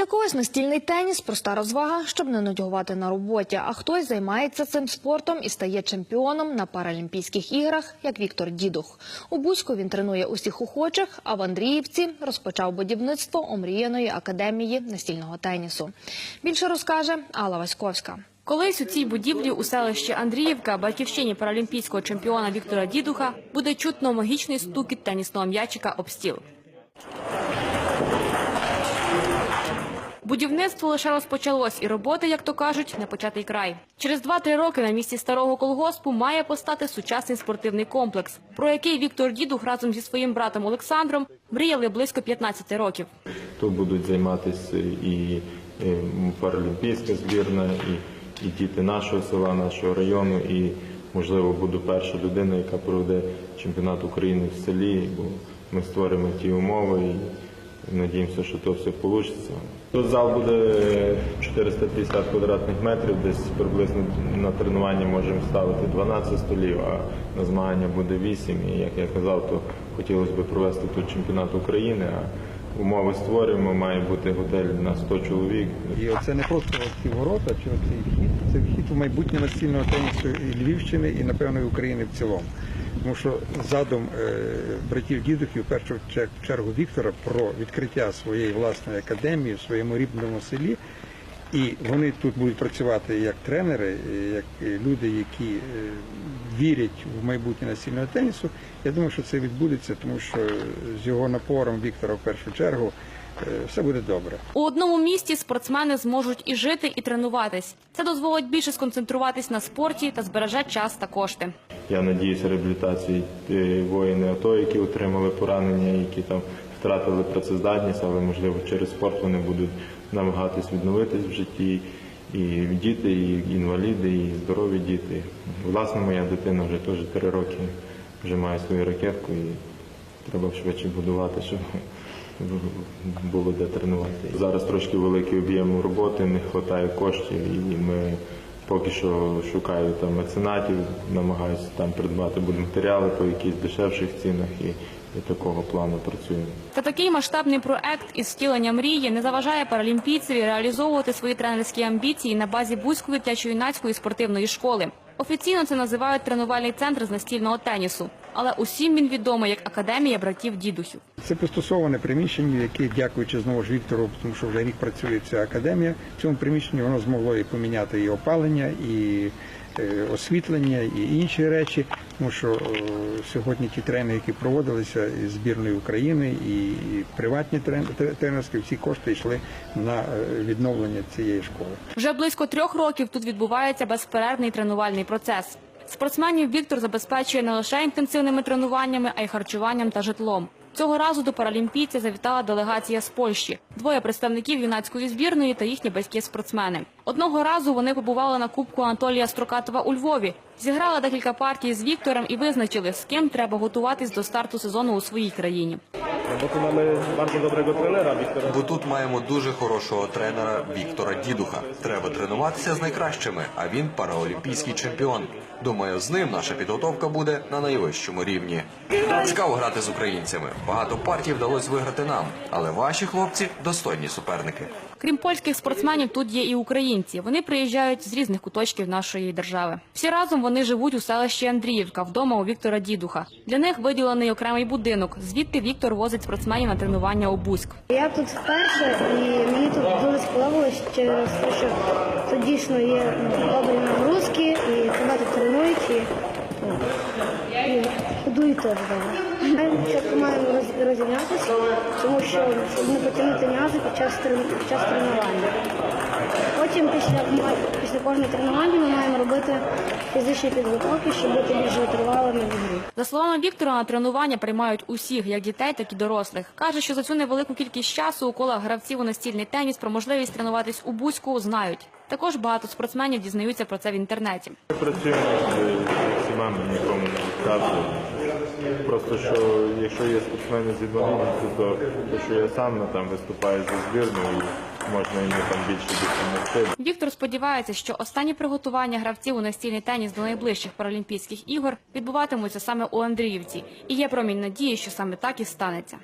Для когось настільний теніс проста розвага, щоб не нудьгувати на роботі. А хтось займається цим спортом і стає чемпіоном на Паралімпійських іграх, як Віктор Дідух. У Бузьку він тренує усіх охочих, а в Андріївці розпочав будівництво омріяної академії настільного тенісу. Більше розкаже Алла Васьковська. Колись у цій будівлі у селищі Андріївка, батьківщині паралімпійського чемпіона Віктора Дідуха, буде чутно магічний стукіт тенісного м'ячика об стіл. Будівництво лише розпочалось, і роботи, як то кажуть, не початий край. Через 2-3 роки на місці старого колгоспу має постати сучасний спортивний комплекс, про який Віктор Дідух разом зі своїм братом Олександром мріяли близько 15 років. Тут будуть займатися і, паралімпійська збірна, і, і діти нашого села, нашого району, і можливо буду перша людина, яка проведе чемпіонат України в селі, бо ми створимо ті умови і надіємося, що то все вийде. Тут зал буде 450 квадратних метрів, десь приблизно на тренування можемо ставити 12 столів, а на змагання буде 8. І як я казав, то хотілося б провести тут чемпіонат України. А Умови створюємо, має бути готель на 100 чоловік. І оце не просто ці ворота чи оцей вхід, це вхід у майбутнє настільного тенісу і Львівщини, і напевно і України в цілому. Тому що задум е, братів дідухів, в першу чер- чергу Віктора, про відкриття своєї власної академії в своєму рідному селі. І вони тут будуть працювати як тренери, як люди, які е, вірять в майбутнє настільного тенісу. Я думаю, що це відбудеться, тому що з його напором Віктора в першу чергу е, все буде добре. У одному місті спортсмени зможуть і жити, і тренуватись. Це дозволить більше сконцентруватись на спорті та збереже час та кошти. Я надіюся, реабілітації е, воїни АТО, які отримали поранення, які там втратили працездатність, але можливо через спорт вони будуть намагатись відновитись в житті. І діти, і інваліди, і здорові діти. Власне, моя дитина вже теж три роки вже має свою ракетку і треба швидше будувати, щоб було де тренувати. Зараз трошки великий об'єм роботи, не вистачає коштів, і ми поки що шукаю там меценатів, намагаюся там придбати будматеріали по якихось дешевших цінах і, і такого плану працюємо. Та такий масштабний проект із втілення мрії не заважає паралімпійцеві реалізовувати свої тренерські амбіції на базі Бузької дитячо-юнацької спортивної школи. Офіційно це називають тренувальний центр з настільного тенісу, але усім він відомий як академія братів дідухів. Це пристосоване приміщення, яке, дякуючи знову ж Віктору, тому що вже рік працює ця академія. В цьому приміщенні воно змогло і поміняти і опалення, і е, освітлення, і інші речі. Тому що е, сьогодні ті трени, які проводилися із збірної України, і, приватні трен- тренерські, всі кошти йшли на е, відновлення цієї школи. Вже близько трьох років тут відбувається безперервний тренувальний процес. Спортсменів Віктор забезпечує не лише інтенсивними тренуваннями, а й харчуванням та житлом. Цього разу до паралімпійця завітала делегація з Польщі, двоє представників юнацької збірної та їхні батьки спортсмени. Одного разу вони побували на кубку Анатолія Строкатова у Львові, зіграли декілька партій з Віктором і визначили, з ким треба готуватись до старту сезону у своїй країні. Bo tu mamy bardzo dobrego trenera, Wiktora. Бо тут маємо дуже хорошого тренера Віктора Дідуха. Треба тренуватися з найкращими, а він параолімпійський чемпіон. Думаю, з ним наша підготовка буде на найвищому рівні. Цікаво грати з українцями. Багато партій вдалося виграти нам, але ваші хлопці достойні суперники. Крім польських спортсменів, тут є і українці. Вони приїжджають з різних куточків нашої держави. Всі разом вони живуть у селищі Андріївка, вдома у Віктора Дідуха. Для них виділений окремий будинок. Звідти Віктор возить спортсменів на тренування у Бузьк. Я тут вперше і мені тут дуже сподобалось через те, що тут дійсно є добрі нагрузки, і тут тренують і, ну, і годують теж спочатку маємо роз- розім'ятися, тому що щоб не потягнути м'язи під час, трен- під час тренування. Потім після, після кожного тренування ми маємо робити фізичні підготовки, щоб бути більш витривалими в грі. За словами Віктора, на тренування приймають усіх, як дітей, так і дорослих. Каже, що за цю невелику кількість часу у колах гравців у настільний теніс про можливість тренуватись у Бузьку знають. Також багато спортсменів дізнаються про це в інтернеті. Працюємо з всіма, нікому не відказуємо. Просто що якщо є спортсмени з інвалідністю, то, що я сам там виступаю за збірну і можна йому там більше допомогти. Віктор сподівається, що останні приготування гравців у настільний теніс до найближчих паралімпійських ігор відбуватимуться саме у Андріївці, і є промінь надії, що саме так і станеться.